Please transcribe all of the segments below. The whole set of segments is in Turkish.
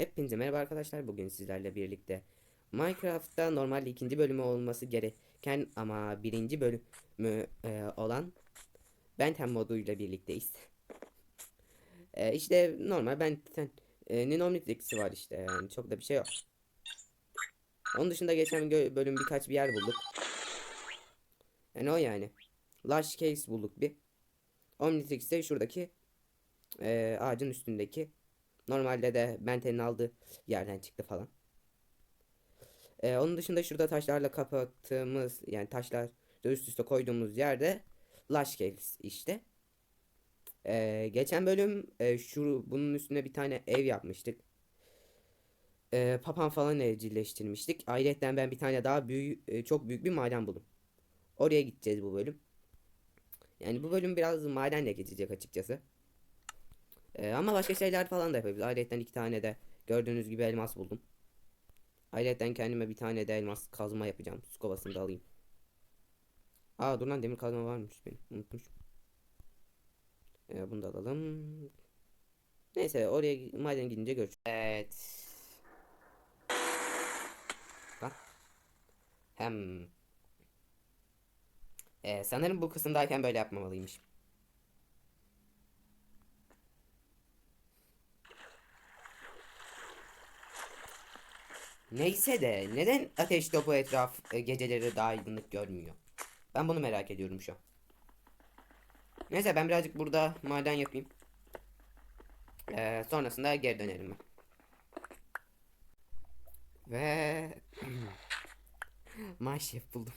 Hepinize merhaba arkadaşlar. Bugün sizlerle birlikte Minecraft'ta normalde ikinci bölümü olması gereken ama birinci bölümü e, olan Benten moduyla birlikteyiz. E, işte normal Benten'in Omnitrix'i var işte yani çok da bir şey yok. Onun dışında geçen bölüm birkaç bir yer bulduk. Yani o yani. Lush Case bulduk bir. Omnitrix de şuradaki e, ağacın üstündeki Normalde de Benten'in aldığı yerden çıktı falan. Ee, onun dışında şurada taşlarla kapattığımız yani taşlar üst üste koyduğumuz yerde Lush Caves işte. Ee, geçen bölüm e, şu bunun üstüne bir tane ev yapmıştık. Ee, papan falan evcilleştirmiştik. Ayrıca ben bir tane daha büyük e, çok büyük bir maden buldum. Oraya gideceğiz bu bölüm. Yani bu bölüm biraz madenle geçecek açıkçası. Ee, ama başka şeyler falan da yapabiliriz. Ayrıca iki tane de gördüğünüz gibi elmas buldum. Ayrıca kendime bir tane de elmas kazma yapacağım. Su kovasını da alayım. Aa dur lan demir kazma varmış benim. Unutmuşum. Ee, bunu da alalım. Neyse oraya maden gidince görüşürüz. Evet. Bak. Hem. Ee, sanırım bu kısımdayken böyle yapmamalıymışım. Neyse de neden ateş topu etraf e, geceleri daha aydınlık görmüyor? Ben bunu merak ediyorum şu an. Neyse ben birazcık burada maden yapayım. Ee, sonrasında geri dönelim ben. Ve Maşef buldum.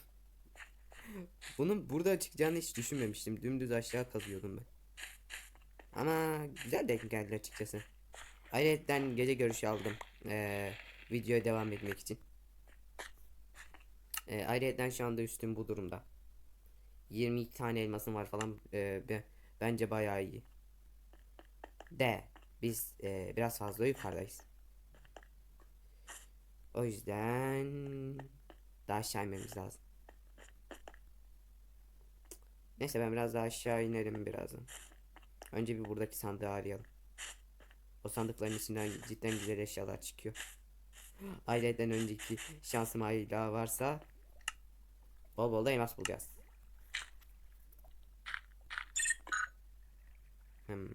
Bunun burada çıkacağını hiç düşünmemiştim. Dümdüz aşağı kazıyordum ben. Ama güzel denk geldi açıkçası. Ayrıca gece görüşü aldım. Ee, videoya devam etmek için. E, ayrıca şu anda üstüm bu durumda. 22 tane elmasım var falan. E, be, bence bayağı iyi. De biz e, biraz fazla yukarıdayız. O yüzden daha aşağı inmemiz lazım. Neyse ben biraz daha aşağı inerim birazdan. Önce bir buradaki sandığı arayalım. O sandıkların içinden cidden güzel eşyalar çıkıyor. Aileden önceki şansım hala varsa bol bol da elmas bulacağız. Hmm.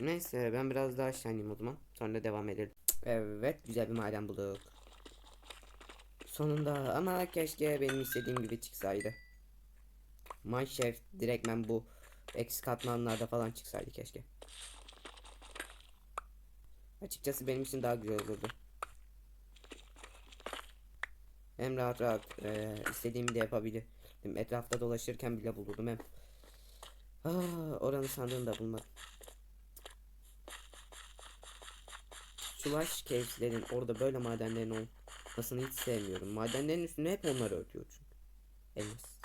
Neyse ben biraz daha aşağı ineyim o zaman. Sonra devam edelim. Evet güzel bir maden bulduk. Sonunda ama keşke benim istediğim gibi çıksaydı. Mineshaft direktmen bu eksik katmanlarda falan çıksaydı keşke. Açıkçası benim için daha güzel olurdu. Hem rahat rahat e, istediğimi de yapabilirdim. Etrafta dolaşırken bile bulurdum hem. Ah, oranın sandığını da bulmadım. Slash Caves'lerin orada böyle madenlerin olmasını hiç sevmiyorum. Madenlerin üstüne hep onlar örtüyor çünkü. Elmas.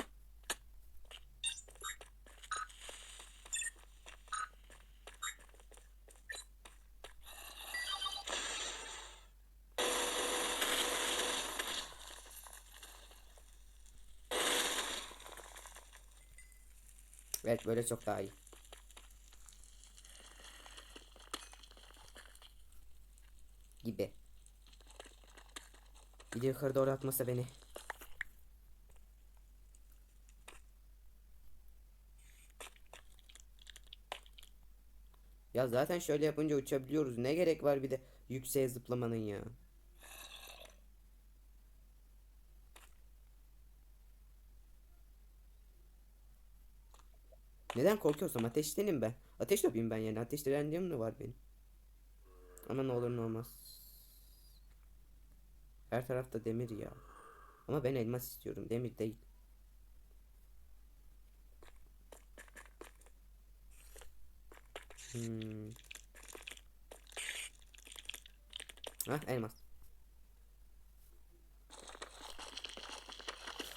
Evet böyle çok daha iyi. Gibi. Yukarı doğru atmasa beni. Ya zaten şöyle yapınca uçabiliyoruz. Ne gerek var bir de yükseğe zıplamanın ya. Neden korkuyorsam ateştenim ben. Ateş topayım ben yani. Ateş direncim mi var benim? Ama ne olur ne olmaz. Her tarafta demir ya. Ama ben elmas istiyorum. Demir değil. Hmm. Hah elmas.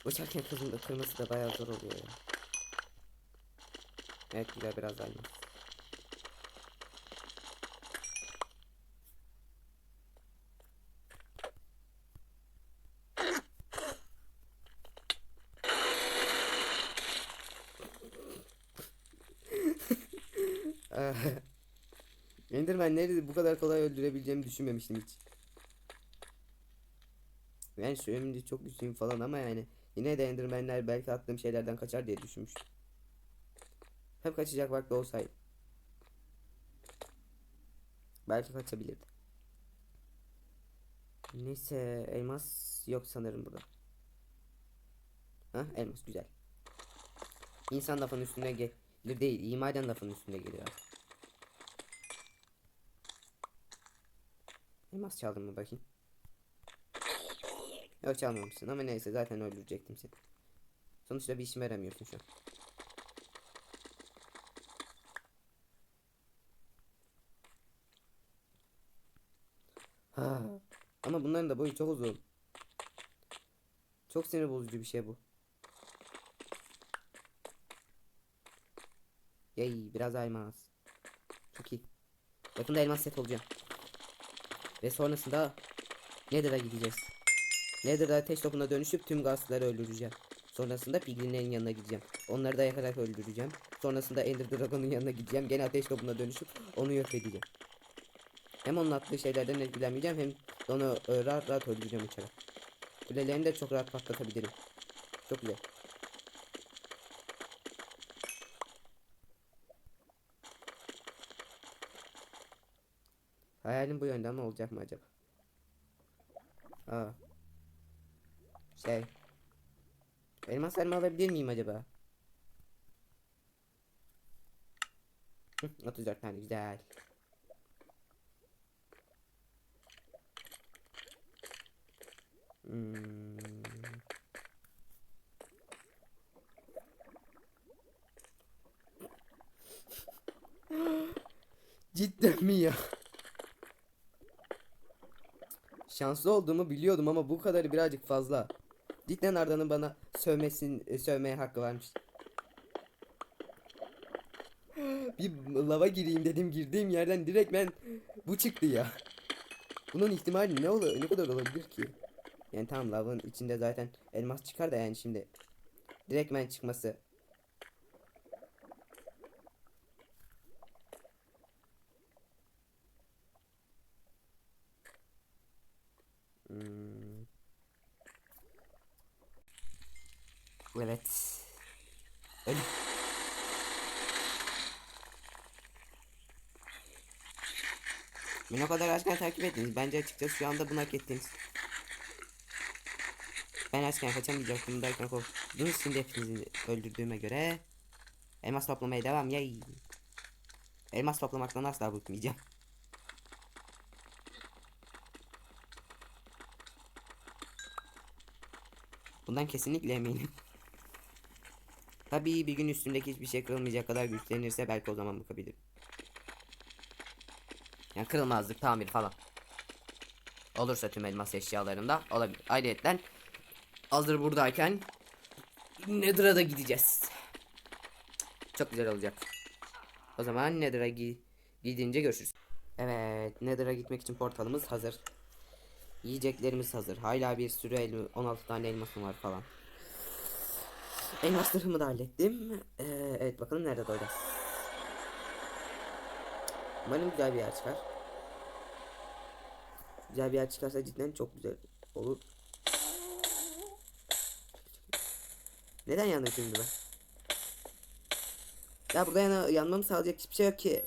Uçarken kızın kırması da bayağı zor oluyor ya. Evet güzel biraz elmas. Endermanleri bu kadar kolay öldürebileceğimi düşünmemiştim hiç. Yani şimdi çok güçlüyüm falan ama yani yine de Endermanler belki attığım şeylerden kaçar diye düşünmüştüm. Hep kaçacak vakti olsaydı. Belki kaçabilirdi. Neyse elmas yok sanırım burada. Ha elmas güzel. İnsan lafın üstüne gelir değil, imaden lafın üstüne geliyor. Elmas çaldın mı bakayım? Yok çalmamışsın ama neyse zaten öldürecektim seni. Sonuçta bir işime yaramıyorsun şu an. Ha. Ama bunların da boyu çok uzun. Çok sinir bozucu bir şey bu. Yay biraz elmas. Çok iyi. Yakında elmas set olacağım. Ve sonrasında Nether'a gideceğiz. Nether'da ateş topuna dönüşüp tüm gazları öldüreceğim. Sonrasında piglinlerin yanına gideceğim. Onları da yakarak öldüreceğim. Sonrasında Ender Dragon'un yanına gideceğim. Gene ateş topuna dönüşüp onu yok edeceğim. Hem onun attığı şeylerden etkilenmeyeceğim hem onu e, rahat rahat öldüreceğim uçarak. Kulelerini de çok rahat patlatabilirim. Çok güzel. Hayalim bu yönde ama olacak mı acaba? Aa. Şey. Elmaslarımı alabilir miyim acaba? Hı, 34 tane güzel. Hmm. Cidden mi ya? Şanslı olduğumu biliyordum ama bu kadarı birazcık fazla. Cidden Arda'nın bana sövmesin, e, sövmeye hakkı varmış. Bir lava gireyim dedim girdiğim yerden direkt ben bu çıktı ya. Bunun ihtimali ne olur ne kadar olabilir ki? Yani tamam lavın içinde zaten elmas çıkar da yani şimdi direkt ben çıkması. Evet. Öyle. Beni o kadar aşkına takip ettiniz. Bence açıkçası şu anda bunu hak ettiniz. Ben aşkına kaçamayacaktım derken korktunuz. Şimdi hepinizi öldürdüğüme göre elmas toplamaya devam. Yay. Elmas toplamaktan asla bıkmayacağım. Bundan kesinlikle eminim. Tabii bir gün üstümdeki hiçbir şey kırılmayacak kadar güçlenirse belki o zaman bakabilirim. Yani kırılmazlık, tamir falan. Olursa tüm elmas eşyalarında olabilir. Ayrıyeten hazır buradayken Nether'a da gideceğiz. Çok güzel olacak. O zaman Nether'a gi gidince görüşürüz. Evet, Nether'a gitmek için portalımız hazır. Yiyeceklerimiz hazır. Hala bir sürü elma, 16 tane elmasım var falan. Elmaslarımı da hallettim. Ee, evet bakalım nerede doyacağız. Umarım güzel bir yer çıkar. Güzel bir yer çıkarsa cidden çok güzel olur. Neden yandım şimdi ben? Ya burada yana, yanmamı sağlayacak hiçbir şey yok ki.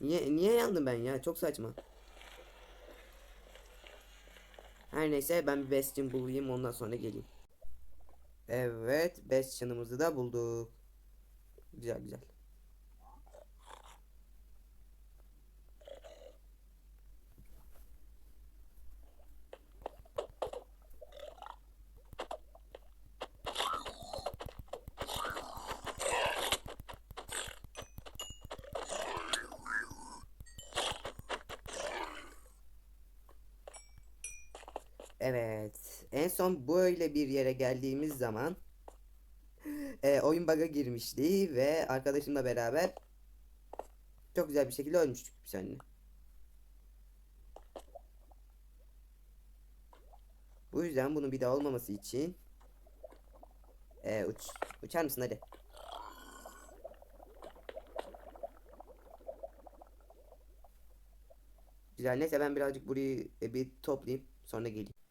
Niye niye yandım ben ya? Çok saçma. Her neyse ben bir Bastion bulayım ondan sonra geleyim. Evet Bastion'ımızı da bulduk. Güzel güzel. Evet. En son böyle bir yere geldiğimiz zaman e, oyun bug'a girmişti ve arkadaşımla beraber çok güzel bir şekilde ölmüştük biz seninle. Bu yüzden bunun bir daha olmaması için e, uç, uçar mısın hadi. Güzel neyse ben birazcık burayı e, bir toplayayım sonra geleyim.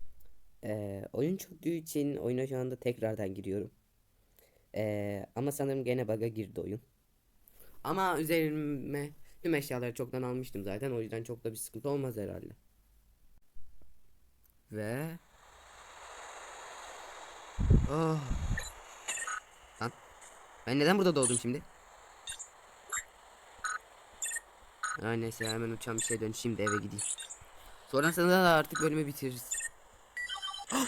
Ee, oyun çöktüğü için oyuna şu anda tekrardan giriyorum. Ee, ama sanırım gene bug'a girdi oyun. Ama üzerime tüm eşyaları çoktan almıştım zaten. O yüzden çok da bir sıkıntı olmaz herhalde. Ve... Oh. Lan. Ben neden burada doğdum şimdi? Ha, neyse hemen uçan bir şey dönüşeyim de eve gideyim. Sonrasında da artık bölümü bitiririz. Aa,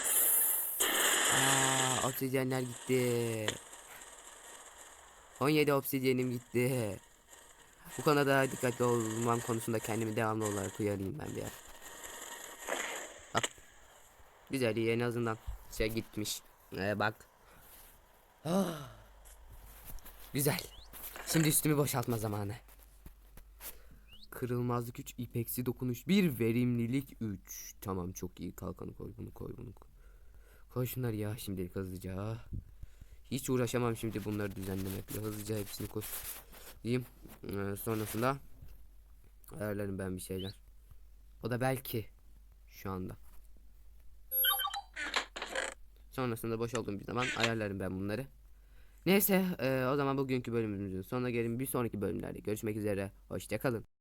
oksijenler gitti. 17 obsidyenim gitti. Bu konuda dikkatli olmam konusunda kendimi devamlı olarak uyarayım ben bir yer. Güzel iyi en azından şey gitmiş. Ee, bak. Ah. Güzel. Şimdi üstümü boşaltma zamanı. Kırılmazlık 3, ipeksi dokunuş 1, verimlilik 3. Tamam çok iyi. Kalkanı koy bunu koy bunu koy. Şunları ya şimdilik hızlıca. Hiç uğraşamam şimdi bunları düzenlemekle. Hızlıca hepsini koy. Diyeyim. Ee, sonrasında ayarlarım ben bir şeyler. O da belki şu anda. Sonrasında boş olduğum bir zaman ayarlarım ben bunları. Neyse e, o zaman bugünkü bölümümüzün sonuna gelin. Bir sonraki bölümlerde görüşmek üzere. Hoşçakalın.